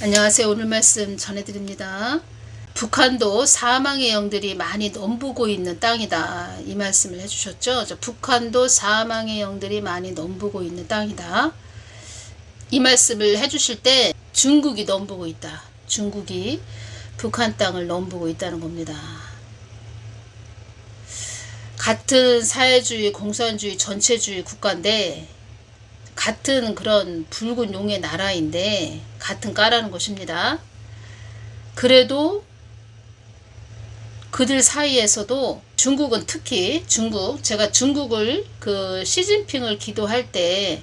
안녕하세요. 오늘 말씀 전해드립니다. 북한도 사망의 영들이 많이 넘보고 있는 땅이다. 이 말씀을 해주셨죠. 저 북한도 사망의 영들이 많이 넘보고 있는 땅이다. 이 말씀을 해주실 때 중국이 넘보고 있다. 중국이 북한 땅을 넘보고 있다는 겁니다. 같은 사회주의, 공산주의, 전체주의 국가인데 같은 그런 붉은 용의 나라인데 같은 까라는 것입니다. 그래도 그들 사이에서도 중국은 특히 중국 제가 중국을 그 시진핑을 기도할 때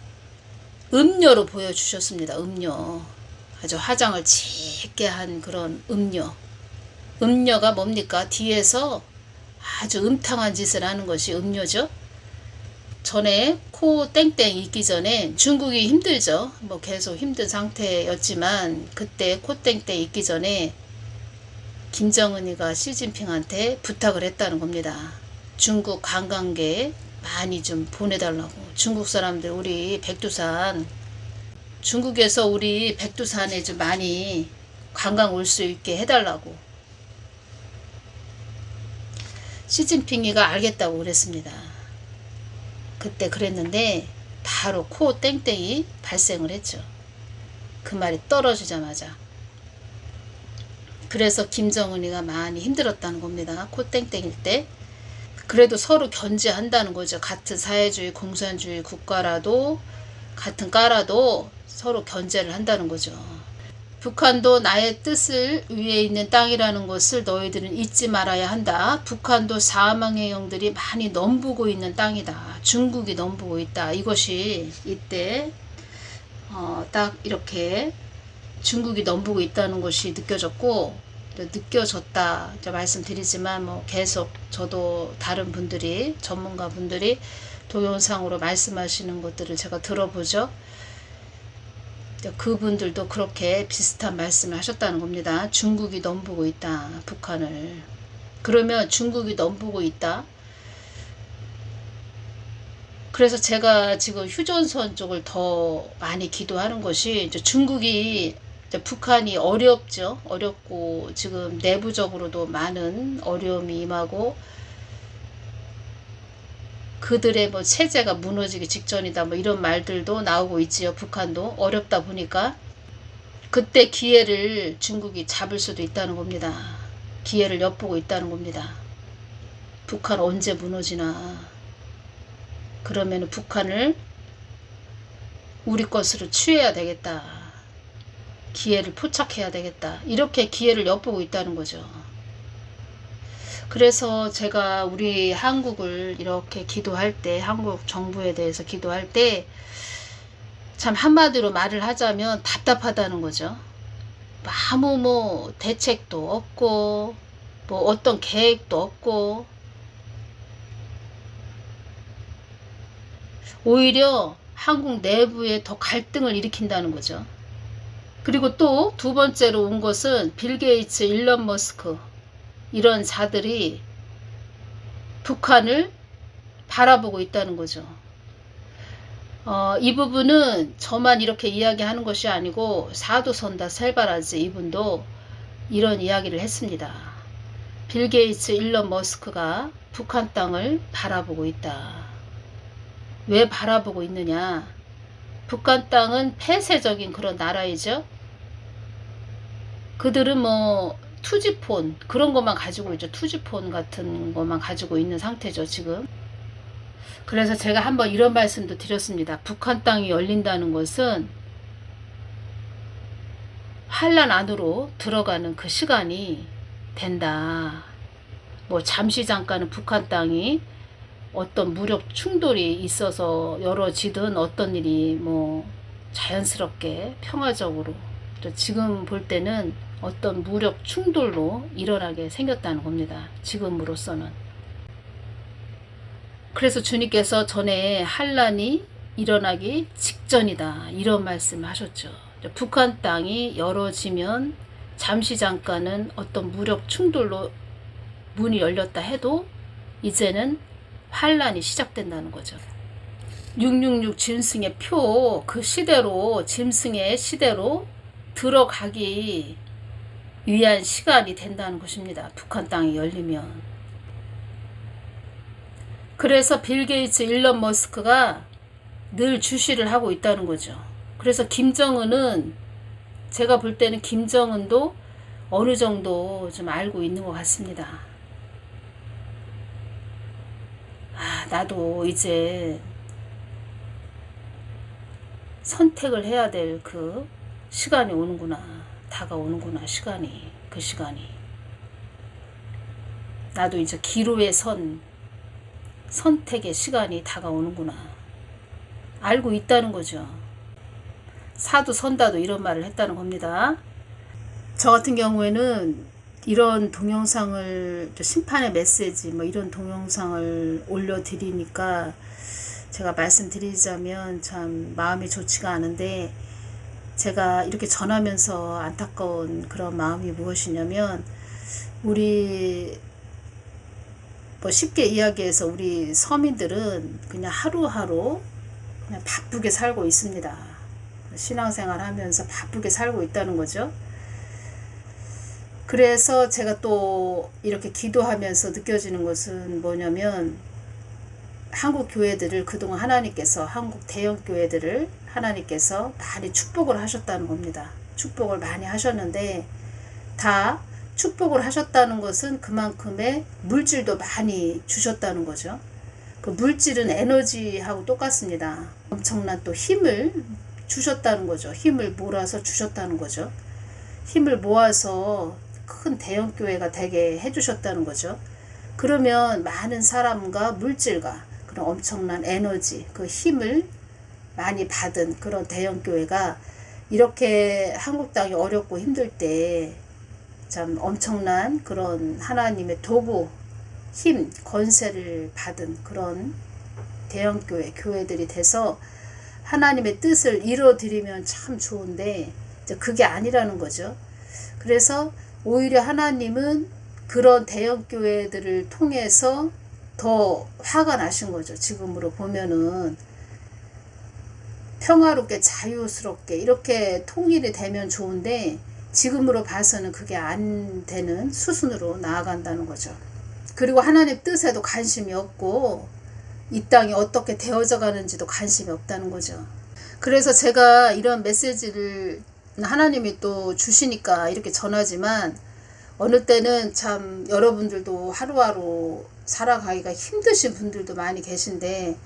음료로 보여주셨습니다. 음료 아주 화장을 짙게 한 그런 음료 음료가 뭡니까 뒤에서 아주 음탕한 짓을 하는 것이 음료죠. 전에 코 땡땡 있기 전에 중국이 힘들죠. 뭐 계속 힘든 상태였지만 그때 코 땡땡 있기 전에 김정은이가 시진핑한테 부탁을 했다는 겁니다. 중국 관광객 많이 좀 보내달라고. 중국 사람들 우리 백두산 중국에서 우리 백두산에 좀 많이 관광 올 수 있게 해달라고. 시진핑이가 알겠다고 그랬습니다. 그때 그랬는데 바로 코 땡땡이 발생을 했죠. 그 말이 떨어지자마자. 그래서 김정은이가 많이 힘들었다는 겁니다. 코 땡땡일 때. 그래도 서로 견제한다는 거죠. 같은 사회주의, 공산주의 국가라도 같은 까라도 서로 견제를 한다는 거죠. 북한도 나의 뜻을 위에 있는 땅이라는 것을 너희들은 잊지 말아야 한다. 북한도 사망의 영들이 많이 넘보고 있는 땅이다. 중국이 넘보고 있다. 이것이 이때 어, 딱 이렇게 중국이 넘보고 있다는 것이 느껴졌고 느껴졌다 말씀드리지만 뭐 계속 저도 다른 분들이 전문가 분들이 동영상으로 말씀하시는 것들을 제가 들어보죠. 그분들도 그렇게 비슷한 말씀을 하셨다는 겁니다. 중국이 넘보고 있다. 북한을. 그러면 중국이 넘보고 있다. 그래서 제가 지금 휴전선 쪽을 더 많이 기도하는 것이 중국이 북한이 어렵죠. 어렵고 지금 내부적으로도 많은 어려움이 임하고 그들의 뭐 체제가 무너지기 직전이다 뭐 이런 말들도 나오고 있지요. 북한도 어렵다 보니까 그때 기회를 중국이 잡을 수도 있다는 겁니다. 기회를 엿보고 있다는 겁니다. 북한 언제 무너지나 그러면 북한을 우리 것으로 취해야 되겠다. 기회를 포착해야 되겠다. 이렇게 기회를 엿보고 있다는 거죠. 그래서 제가 우리 한국을 이렇게 기도할 때 한국 정부에 대해서 기도할 때 참 한마디로 말을 하자면 답답하다는 거죠. 아무 뭐 대책도 없고 뭐 어떤 계획도 없고 오히려 한국 내부에 더 갈등을 일으킨다는 거죠. 그리고 또 두 번째로 온 것은 빌 게이츠, 일론 머스크 이런 자들이 북한을 바라보고 있다는 거죠. 어, 이 부분은 저만 이렇게 이야기하는 것이 아니고 사도선다 셀바라즈 이분도 이런 이야기를 했습니다. 빌 게이츠, 일론 머스크가 북한 땅을 바라보고 있다. 왜 바라보고 있느냐? 북한 땅은 폐쇄적인 그런 나라이죠. 그들은 뭐 투지폰 그런 것만 가지고 있죠. 투지폰 같은 것만 가지고 있는 상태죠. 지금. 그래서 제가 한번 이런 말씀도 드렸습니다. 북한 땅이 열린다는 것은 한란 안으로 들어가는 그 시간이 된다. 뭐 잠시 잠깐은 북한 땅이 어떤 무력 충돌이 있어서 열어지든 어떤 일이 뭐 자연스럽게 평화적으로 지금 볼 때는 어떤 무력 충돌로 일어나게 생겼다는 겁니다. 지금으로서는. 그래서 주님께서 전에 한란이 일어나기 직전이다. 이런 말씀을 하셨죠. 북한 땅이 열어지면 잠시 잠깐은 어떤 무력 충돌로 문이 열렸다 해도 이제는 환란이 시작된다는 거죠. 666 짐승의 표 그 시대로 짐승의 시대로 들어가기 위한 시간이 된다는 것입니다. 북한 땅이 열리면. 그래서 빌 게이츠, 일론 머스크가 늘 주시를 하고 있다는 거죠. 그래서 김정은은 제가 볼 때는 김정은도 어느 정도 좀 알고 있는 것 같습니다. 아, 나도 이제 선택을 해야 될 그 시간이 오는구나. 다가오는구나. 시간이. 그 시간이. 나도 이제 기로에 선 선택의 시간이 다가오는구나. 알고 있다는 거죠. 사도 선다도 이런 말을 했다는 겁니다. 저 같은 경우에는 이런 동영상을 심판의 메시지 뭐 이런 동영상을 올려드리니까 제가 말씀드리자면 참 마음이 좋지가 않은데 제가 이렇게 전하면서 안타까운 그런 마음이 무엇이냐면 우리 뭐 쉽게 이야기해서 우리 서민들은 그냥 하루하루 그냥 바쁘게 살고 있습니다. 신앙생활 하면서 바쁘게 살고 있다는 거죠. 그래서 제가 또 이렇게 기도하면서 느껴지는 것은 뭐냐면 한국 교회들을 그동안 하나님께서 한국 대형 교회들을 하나님께서 많이 축복을 하셨다는 겁니다. 축복을 많이 하셨는데 다 축복을 하셨다는 것은 그만큼의 물질도 많이 주셨다는 거죠. 그 물질은 에너지하고 똑같습니다. 엄청난 또 힘을 주셨다는 거죠. 힘을 몰아서 주셨다는 거죠. 힘을 모아서 큰 대형 교회가 되게 해주셨다는 거죠. 그러면 많은 사람과 물질과 그런 엄청난 에너지, 그 힘을 많이 받은 그런 대형 교회가 이렇게 한국 땅이 어렵고 힘들 때 참 엄청난 그런 하나님의 도구, 힘, 권세를 받은 그런 대형 교회, 교회들이 돼서 하나님의 뜻을 이뤄드리면 참 좋은데 그게 아니라는 거죠. 그래서 오히려 하나님은 그런 대형 교회들을 통해서 더 화가 나신 거죠. 지금으로 보면은 평화롭게 자유스럽게 이렇게 통일이 되면 좋은데 지금으로 봐서는 그게 안 되는 수순으로 나아간다는 거죠. 그리고 하나님 뜻에도 관심이 없고 이 땅이 어떻게 되어져 가는지도 관심이 없다는 거죠. 그래서 제가 이런 메시지를 하나님이 또 주시니까 이렇게 전하지만 어느 때는 참 여러분들도 하루하루 살아가기가 힘드신 분들도 많이 계신데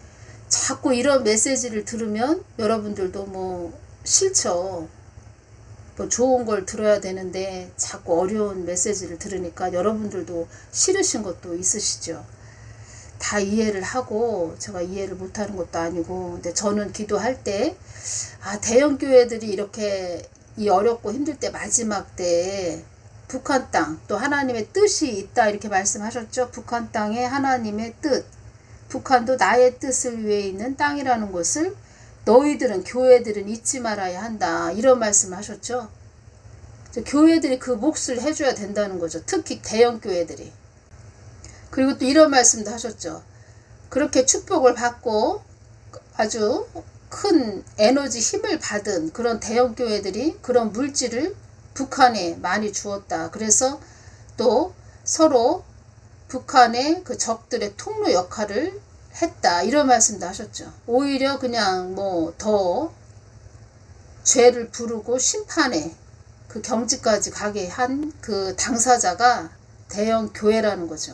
자꾸 이런 메시지를 들으면 여러분들도 뭐 싫죠. 뭐 좋은 걸 들어야 되는데 자꾸 어려운 메시지를 들으니까 여러분들도 싫으신 것도 있으시죠. 다 이해를 하고 제가 이해를 못하는 것도 아니고 근데 저는 기도할 때 아 대형 교회들이 이렇게 이 어렵고 힘들 때 마지막 때 북한 땅 또 하나님의 뜻이 있다 이렇게 말씀하셨죠. 북한 땅에 하나님의 뜻 북한도 나의 뜻을 위해 있는 땅이라는 것을 너희들은 교회들은 잊지 말아야 한다 이런 말씀을 하셨죠. 교회들이 그 몫을 해줘야 된다는 거죠. 특히 대형 교회들이. 그리고 또 이런 말씀도 하셨죠. 그렇게 축복을 받고 아주 큰 에너지 힘을 받은 그런 대형 교회들이 그런 물질을 북한에 많이 주었다. 그래서 또 서로 북한의 그 적들의 통로 역할을 했다. 이런 말씀도 하셨죠. 오히려 그냥 뭐 더 죄를 부르고 심판에 그 경지까지 가게 한 그 당사자가 대형 교회라는 거죠.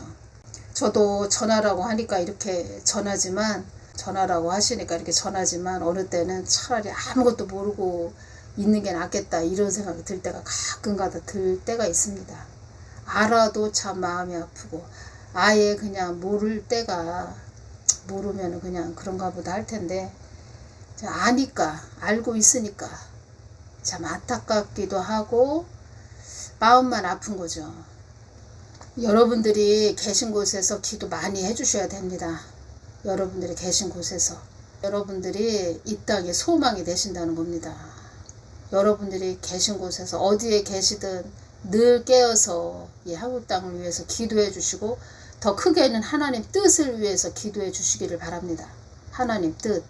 저도 전화라고 하니까 이렇게 전하지만 전화라고 하시니까 이렇게 전하지만 어느 때는 차라리 아무것도 모르고 있는 게 낫겠다 이런 생각이 들 때가 가끔가다 들 때가 있습니다. 알아도 참 마음이 아프고 아예 그냥 모를 때가 모르면 그냥 그런가 보다 할 텐데 아니까 알고 있으니까 참 안타깝기도 하고 마음만 아픈 거죠. 여러분들이 계신 곳에서 기도 많이 해주셔야 됩니다. 여러분들이 계신 곳에서 여러분들이 이 땅에 소망이 되신다는 겁니다. 여러분들이 계신 곳에서 어디에 계시든 늘 깨어서 이 한국 땅을 위해서 기도해 주시고 더 크게는 하나님 뜻을 위해서 기도해 주시기를 바랍니다. 하나님 뜻.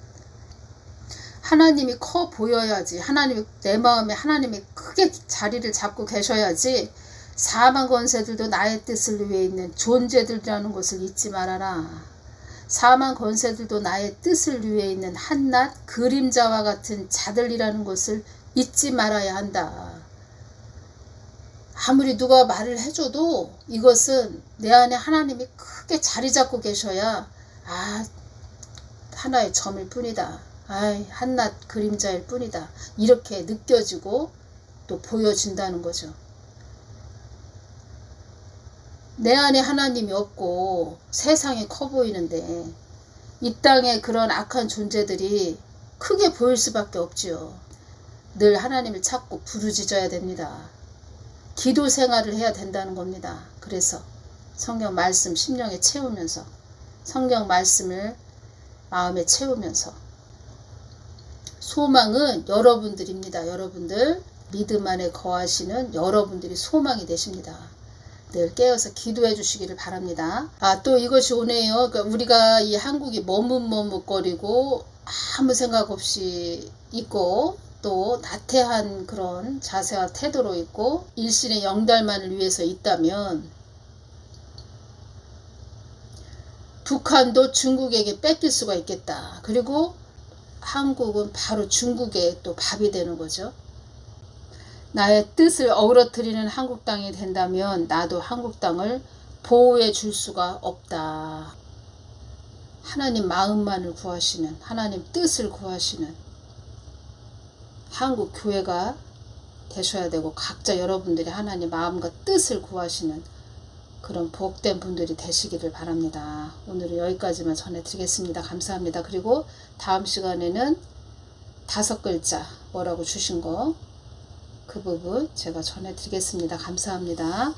하나님이 커 보여야지. 하나님이 내 마음에 하나님이 크게 자리를 잡고 계셔야지. 사망 권세들도 나의 뜻을 위해 있는 존재들이라는 것을 잊지 말아라. 사망 권세들도 나의 뜻을 위해 있는 한낱 그림자와 같은 자들이라는 것을 잊지 말아야 한다. 아무리 누가 말을 해줘도 이것은 내 안에 하나님이 크게 자리 잡고 계셔야 아 하나의 점일 뿐이다. 아이 한낱 그림자일 뿐이다. 이렇게 느껴지고 또 보여진다는 거죠. 내 안에 하나님이 없고 세상이 커 보이는데 이 땅에 그런 악한 존재들이 크게 보일 수밖에 없지요. 늘 하나님을 찾고 부르짖어야 됩니다. 기도 생활을 해야 된다는 겁니다. 그래서 성경 말씀 심령에 채우면서 성경 말씀을 마음에 채우면서 소망은 여러분들입니다. 여러분들 믿음 안에 거하시는 여러분들이 소망이 되십니다. 늘 깨어서 기도해 주시기를 바랍니다. 아, 또 이것이 오네요. 그러니까 우리가 이 한국이 머뭇머뭇거리고 아무 생각 없이 있고 또 나태한 그런 자세와 태도로 있고 일신의 영달만을 위해서 있다면 북한도 중국에게 뺏길 수가 있겠다. 그리고 한국은 바로 중국의 또 밥이 되는 거죠. 나의 뜻을 어그러뜨리는 한국 땅이 된다면 나도 한국 땅을 보호해 줄 수가 없다. 하나님 마음만을 구하시는 하나님 뜻을 구하시는 한국 교회가 되셔야 되고 각자 여러분들이 하나님 마음과 뜻을 구하시는 그런 복된 분들이 되시기를 바랍니다. 오늘은 여기까지만 전해드리겠습니다. 감사합니다. 그리고 다음 시간에는 다섯 글자 뭐라고 주신 거 그 부분 제가 전해드리겠습니다. 감사합니다.